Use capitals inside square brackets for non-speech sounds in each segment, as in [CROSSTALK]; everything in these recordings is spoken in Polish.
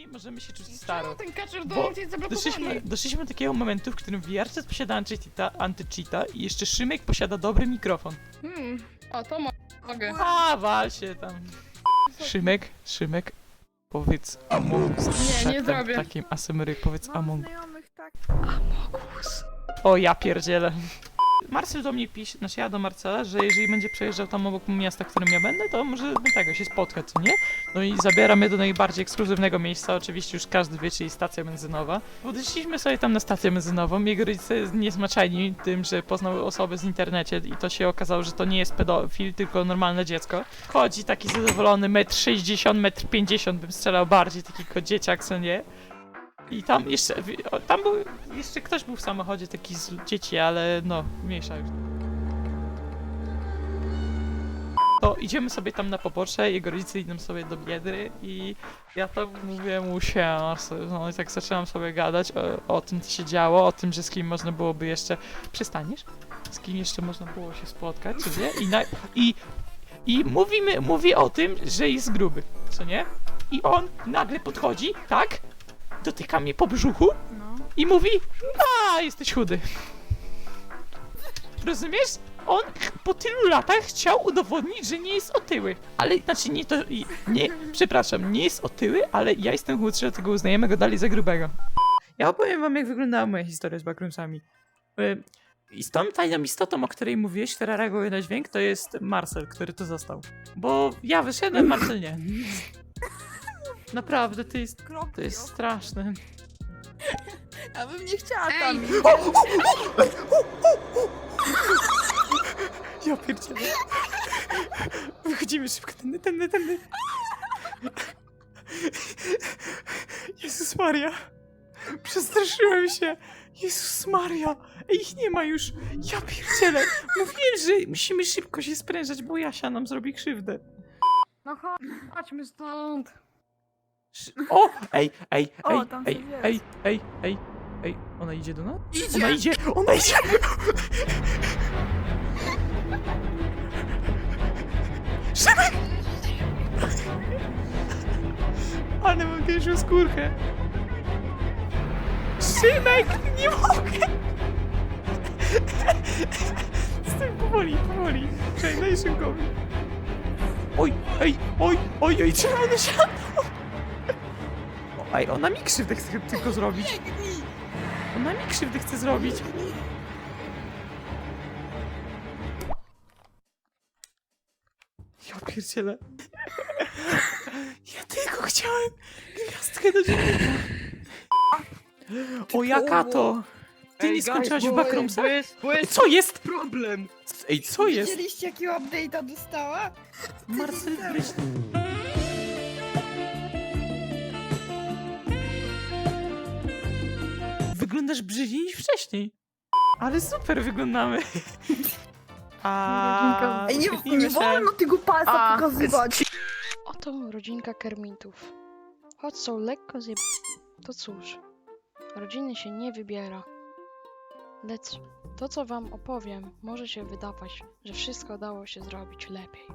ludźmi możemy się czuć staro. Ten kaczor Bo do jest Doszliśmy, zablokowany. doszliśmy do takiego momentu, w którym Wiarczet posiada antycheata, antycheata i jeszcze Szymek posiada dobry mikrofon. Hmm. O, to mo- mogę. A, wal się tam. Szymek, Szymek, powiedz Among Us. Nie, nie zrobię. Takim asemery, powiedz Mam Among znajomych tak. O, ja pierdzielę. Marcel do mnie pisze, znaczy ja do Marcela, że jeżeli będzie przejeżdżał tam obok miasta, w którym ja będę, to może tego się spotkać, co nie? No i zabiera mnie do najbardziej ekskluzywnego miejsca, oczywiście już każdy wie, czyli stacja benzynowa. Podeszliśmy sobie tam na stację benzynową, jego rodzice niesmaczeni tym, że poznały osobę z internecie i to się okazało, że to nie jest pedofil, tylko normalne dziecko. Chodzi taki zadowolony, metr 60, metr 50 bym strzelał bardziej, taki dzieciak, co nie? I tam jeszcze, tam był, jeszcze ktoś był w samochodzie, taki z dzieci, ale no, mniejsza już. To idziemy sobie tam na pobocze, jego rodzice idą sobie do Biedry i ja tam mówię mu się, no i tak zaczynam sobie gadać o, o tym, co się działo, o tym, że z kim można byłoby jeszcze, przystaniesz? Z kim jeszcze można było się spotkać, czy nie? I, na, i, i mówimy, mówi o tym, że jest gruby, co nie? I on nagle podchodzi, tak? Dotyka mnie po brzuchu No. i mówi, a jesteś chudy. Rozumiesz? On po tylu latach chciał udowodnić, że nie jest otyły. Ale, znaczy nie to, i- nie, przepraszam, nie jest otyły, ale ja jestem chudszy, dlatego uznajemy go dalej za grubego. Ja opowiem wam, jak wyglądała moja historia z backroomsami. Y, I z tą tajną istotą, o której mówiłeś, która reaguje na dźwięk, to jest Marcel, który tu został. Bo ja wyszedłem, Marcel nie. Naprawdę, to jest, to jest straszne. Ja bym nie chciała Ej! tam. Ja pierdzielę. Wychodzimy szybko, tędy, tędy, tędy. Jezus Maria. Przestraszyłem się. Jezus Maria. Ej, ich nie ma już. Ja pierdzielę. Mówiłem, że musimy szybko się sprężać, bo Jasia nam zrobi krzywdę. No chodź, chodźmy stąd. O! Ej, ej, O, ej, tam ej, coś jest. ej, ej, ej, ej. Ona idzie do nas? Ona idzie, ona idzie! Szymek! Ale mam pierwszą skórkę. Szymek! Nie mogę! Stój powoli, powoli. Czekaj, daj Szymkowi. Oj, ej, oj, oj, oj, trzeba na Ej, ona mi krzywdę chce tylko zrobić. Ona mi krzywdę chce zrobić. Ja pierdzielę. Ja tylko chciałem gwiazdkę do dziennika. O jaka to? Ty nie skończyłaś w Backroomsach? Co jest? problem! Ej, co jest? Widzieliście jakiego update'a dostała? Marcel Bryś... Wyglądasz brzydziej niż wcześniej. Ale super wyglądamy. [LAUGHS] A Ej, nie, nie wolno tego palca A, pokazywać. Oto rodzinka Kermitów. Choć są lekko zjeb... To cóż, rodziny się nie wybiera. Lecz to, co wam opowiem, może się wydawać, że wszystko dało się zrobić lepiej.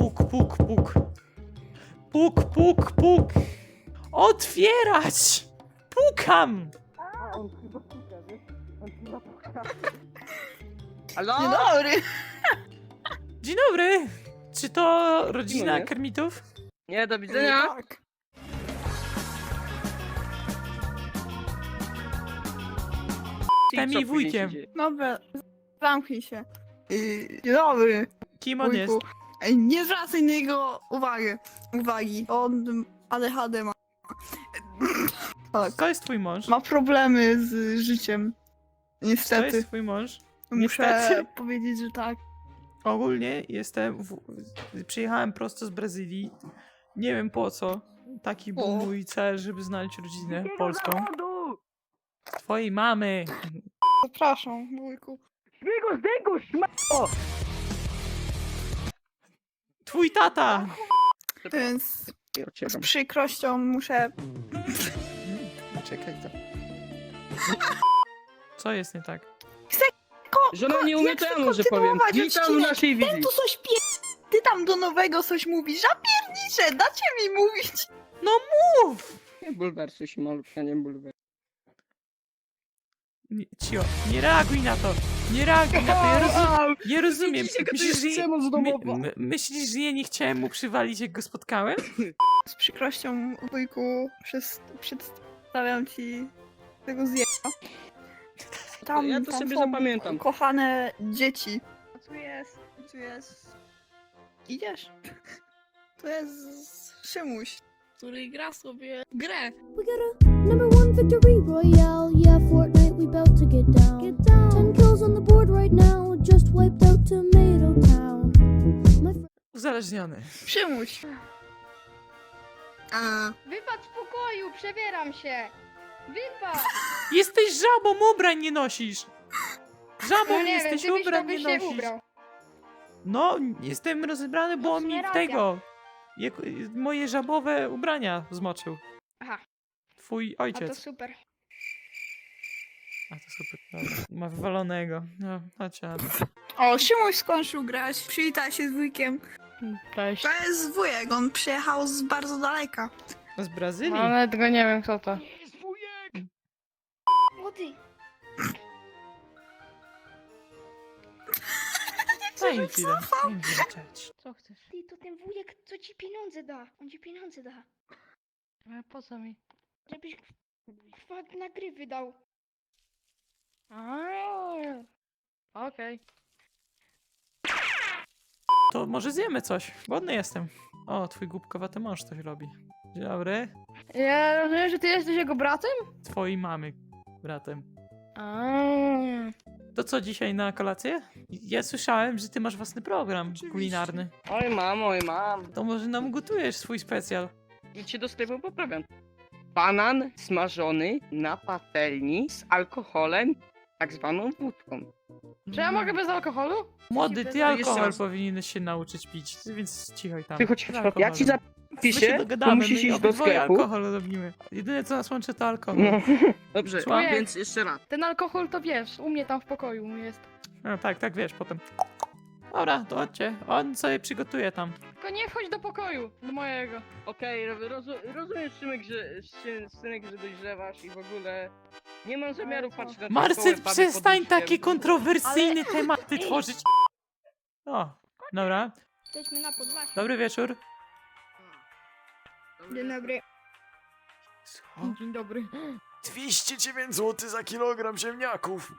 Puk, puk, puk. Puk, puk, puk. Otwierać! Pukam! Halo? Dzień dobry. Dzień dobry! Czy to rodzina dobry. Kermitów? Nie, do widzenia. Tak. Jestem jej wujkiem. Dobra, zamknij się. Yy, Dzień dobry, Kim on jest? wujku. Ej, nie zwracaj na niego uwagi. Uwagi. On ADHD ma. [LAUGHS] Tak. To jest twój mąż? Ma problemy z życiem. To Niestety. jest twój mąż? Muszę niestety. powiedzieć, że tak. Ogólnie jestem. W... Przyjechałem prosto z Brazylii. Nie wiem po co. Taki był O. mój cel, żeby znaleźć rodzinę polską. Twojej mamy. Zapraszam, wujku. Śmigo, zdejku, szmato! Twój tata! Więc z przykrością muszę... [LAUGHS] Czekaj to. Co jest nie tak? Ko, Że ona ko- nie umie, jak chcę może powiem. kontynuować Witam w odcinek? naszej Ten tu coś pie... Ty tam do nowego coś mówisz, a piernicze, dacie mi mówić. Mów! Nie bulwersuj się, malutka, nie bulwer. Nie, cio, nie reaguj na to! Nie reaguj na to, ja, rozum, [LAUGHS] ja rozumiem. Widzicie, jaka to Myślisz, jest że, przemoc my, domowa? my, myślisz, że ja nie chciałem mu przywalić, jak go spotkałem? [LAUGHS] Z przykrością, wujku, przez, przedstawiam ci tego zjeba. Tam, Ja to tam sobie są zapamiętam. kochane dzieci. A tu jest, tu jest... Idziesz? To jest Szymuś, który gra sobie grę. We got a number one victory royale. Yeah, Fortnite, we bout to get down. Get down. Ten kills on the board right now. Just wiped out Tomato Town. My fr- Uzależniony. Szymuś. A, Wypad z pokoju, przebieram się. Wypad. [LAUGHS] Jesteś żabą, ubrań nie nosisz! Żabą No nie wiem, jesteś, ty byś to ubrań nie byś się nosisz. ubrał. No, jestem rozebrany, bo No w on sumie mi racja. tego... Jak, moje żabowe ubrania zmoczył. Aha, Twój a to ojciec. super. A to super, dobra. Ma wywalonego. No, Adam. o, Szymuś skończył grać. Przywitaj się z wujkiem. Cześć. To jest wujek, on przyjechał z bardzo daleka. Z Brazylii? Ale tego nie wiem kto to. Młody, [LAUGHS] Daj mi chwilę. Daj mi chwilę, cześć. Co chcesz? ty to ten wujek, co ci pieniądze da. On ci pieniądze da. Ale po co mi? Żebyś chwat na gry wydał. Okej. To może zjemy coś. Głodny jestem. O, twój głupkowaty mąż coś robi. Dzień dobry. Ja rozumiem, że ty jesteś jego bratem? Twojej mamy bratem. Aaaa. To co dzisiaj na kolację? Ja słyszałem, że ty masz własny program Oczywiście. kulinarny. Oj mam, oj mam. To może nam gotujesz swój specjal. Idźcie do sklepu, poprawiam. Banan smażony na patelni z alkoholem, tak zwaną wódką. Czy ja mogę bez alkoholu? Młody, ty alkohol raz. powinieneś się nauczyć pić, więc cichoj tam. Ty chodź, Z chodź, chodź. Ja ci alkoholem. My zapiszę, się to dogadamy, musisz my iść do obydwoje sklepu. alkohol robimy. Jedyne co nas łączy to alkohol. No. [LAUGHS] Dobrze, Słucham? więc jeszcze raz. Ten alkohol to wiesz, u mnie tam w pokoju jest. No tak, tak wiesz, potem. Dobra, to chodźcie. On sobie przygotuje tam. Tylko nie wchodź do pokoju, do mojego. Okej, rozu rozumiesz, Szymek, że, Szy- synek, że dojrzewasz i w ogóle nie mam zamiaru co? patrzeć na Marcel, przestań takie kontrowersyjne tematy tworzyć. O, dobra. Jesteśmy na. Dobry wieczór. Dzień dobry. Dzień dobry. 209 zł za kilogram ziemniaków.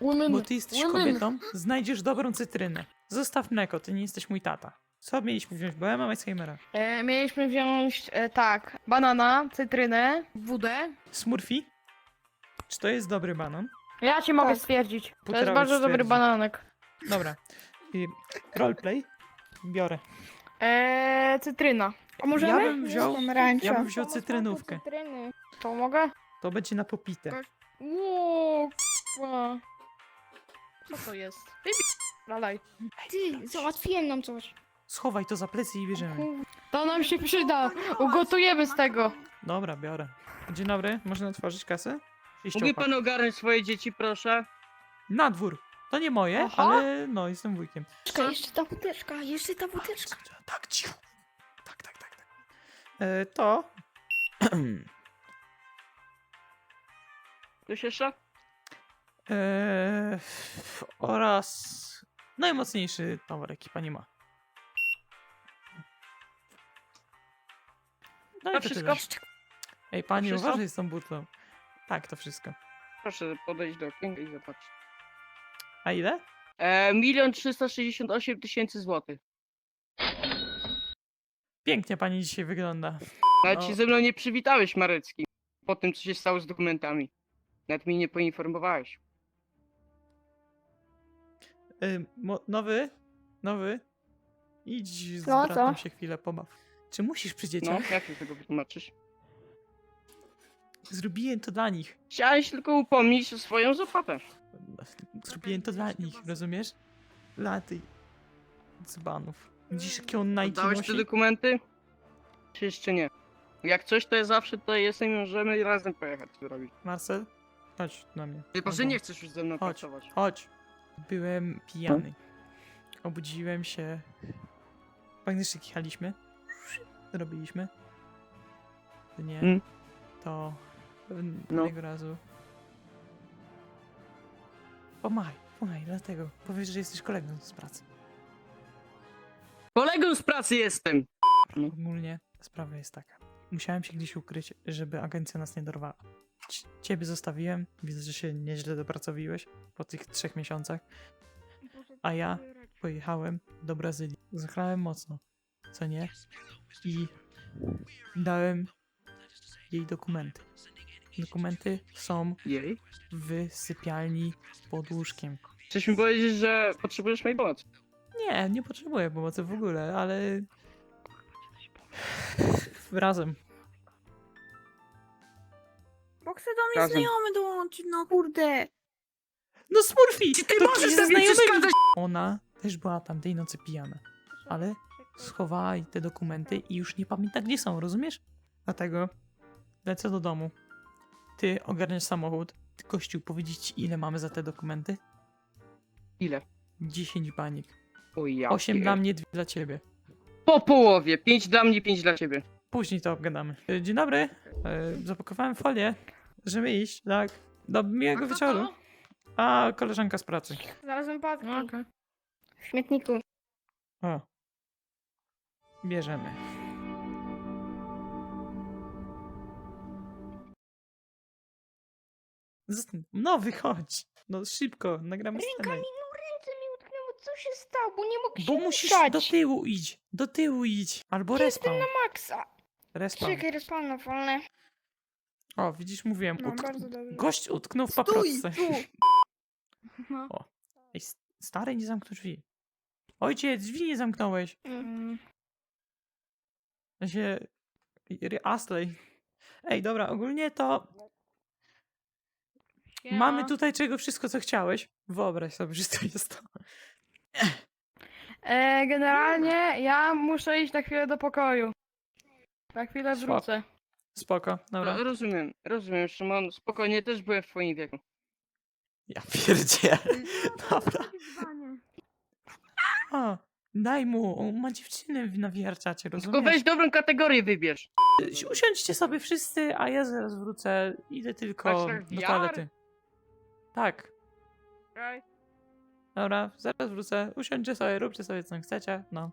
Women. Bo ty jesteś women. kobietą, znajdziesz dobrą cytrynę. Zostaw mleko, ty nie jesteś mój tata. Co mieliśmy wziąć? Bo ja mam Alzheimera. E, mieliśmy wziąć, e, tak, banana, cytrynę, wódę. Smurfy? Czy to jest dobry banan? Ja ci mogę Tak. stwierdzić. To jest bardzo dobry bananek. Dobra. I roleplay? Biorę. E, cytryna. A możemy? Ja bym wziął-. Ja bym wziął cytrynówkę. Cytryny. To mogę? To będzie na popite. Ło, k***a. Co to jest? Dalej. Ty, załatwiłem nam coś. Schowaj to za plecy i bierzemy. To nam się przyda. Ugotujemy z tego. Dobra, biorę. Dzień dobry, można otworzyć kasę? I Mógłby pan ogarnąć swoje dzieci, proszę? Na dwór. To nie moje, Aha. ale no, jestem wujkiem. Czekaj, jeszcze ta buteczka, jeszcze ta buteczka. Tak, cicho. Tak, tak, tak. tak. E, to... [CLEARS THROAT] Coś jeszcze? e, oraz... Najmocniejszy towar, jaki pani ma. No i to wszystko? tyle. Ej, pani, wszystko? uważaj z tą butlą. Tak, to wszystko. Proszę podejść do okienka i zobaczyć. A ile? E, milion trzysta sześćdziesiąt tysięcy złotych. Pięknie pani dzisiaj wygląda. Nawet No. się ze mną nie przywitałeś, Marecki. Po tym, co się stało z dokumentami. Nawet mnie nie poinformowałeś. Y, mo- nowy? Nowy? Idź z No, bratem co? się chwilę pobaw. Czy musisz przy No, dzieciach? jak ty tego wytłumaczysz? Zrobiłem to dla nich. Chciałeś tylko upomnieć o swoją zapłatę. Zrobiłem to dla nich, rozumiesz? Dla tych dzbanów. Widzisz, jakie on Nike nosi? te dokumenty? Czy jeszcze nie? Jak coś, to ja zawsze tutaj jestem i możemy razem pojechać zrobić. Marcel? Chodź na mnie. Chyba, że Dobra. nie chcesz już ze mną Chodź, pracować. chodź. Byłem pijany. Obudziłem się. Faktycznie kichaliśmy. Robiliśmy. To nie. Mm. To No. pewnego razu. Pomagaj, pomagaj, dlatego. Powiedz, że jesteś kolegą z pracy. Kolegą z pracy jestem! Ogólnie sprawa jest taka. Musiałem się gdzieś ukryć, żeby agencja nas nie dorwała. C- Ciebie zostawiłem. Widzę, że się nieźle dopracowiłeś po tych trzech miesiącach. A ja pojechałem do Brazylii. Zachlałem mocno, co nie? I dałem jej dokumenty. Dokumenty są Jej? w sypialni pod łóżkiem. Chcesz mi powiedzieć, że potrzebujesz mojej pomocy? Nie, nie potrzebuję pomocy w ogóle, ale... [SIGHS] Razem. Bo chce do mnie Razem. znajomy dołączyć, no kurde. No Smurfy! Czy ty to możesz ze sobie znajomymi- przeszkadzać? Ona też była tam tej nocy pijana, ale schowała jej te dokumenty i już nie pamięta gdzie są, rozumiesz? Dlatego lecę do domu. Ty ogarniasz samochód. Ty, Kościół, powiedzieć ci ile mamy za te dokumenty? Ile? 10 banik. O ja 8 pier- dla mnie, 2 dla ciebie. Po połowie. Pięć dla mnie, pięć dla ciebie. Później to obgadamy. E, Dzień dobry. E, Zapakowałem folię, żeby iść, tak? Do miłego wieczoru. A, koleżanka z pracy. Znalazłem patki. Okej. W śmietniku. O. Bierzemy. No, wychodź. No, szybko, nagramy scenę. no ręce mi utknęło, co się stało, bo nie mogę Bo się musisz ruszać. do tyłu iść. Do tyłu idź. Albo respawn. Maksa. Respawn. Czekaj, respawna wolne. O, widzisz, mówiłem. No, Utk- bardzo dobrze. Gość utknął w Stój, paprotce. tu. [LAUGHS] No. Ej, s- stary, nie zamknął drzwi. Ojciec, drzwi nie zamknąłeś. Mm. Ja się... Ry- Asley. Ej, dobra, ogólnie to mamy tutaj czego wszystko, co chciałeś. Wyobraź sobie, że to jest to. E, generalnie ja muszę iść na chwilę do pokoju. Na chwilę wrócę. Spoko, dobra. No, rozumiem, rozumiem, Szymon. Spokojnie, też byłem w twoim wieku. Ja pierdzielę. [LAUGHS] Dobra. O, daj mu, on ma dziewczynę na wierczacie, Tylko rozumiesz? weź dobrą kategorię wybierz. Usiądźcie sobie wszyscy, a ja zaraz wrócę. Idę tylko Masz do VR? toalety. Tak, Okej. dobra, zaraz wrócę. Usiądźcie sobie, róbcie sobie co chcecie, no.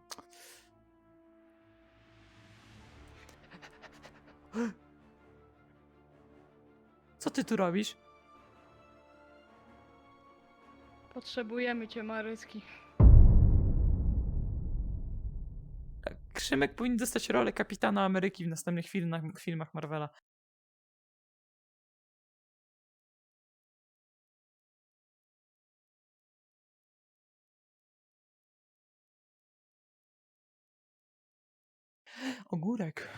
Co ty tu robisz? Potrzebujemy cię, Maryski. Krzymek powinien dostać rolę kapitana Ameryki w następnych filmach, filmach Marvela. Ogórek.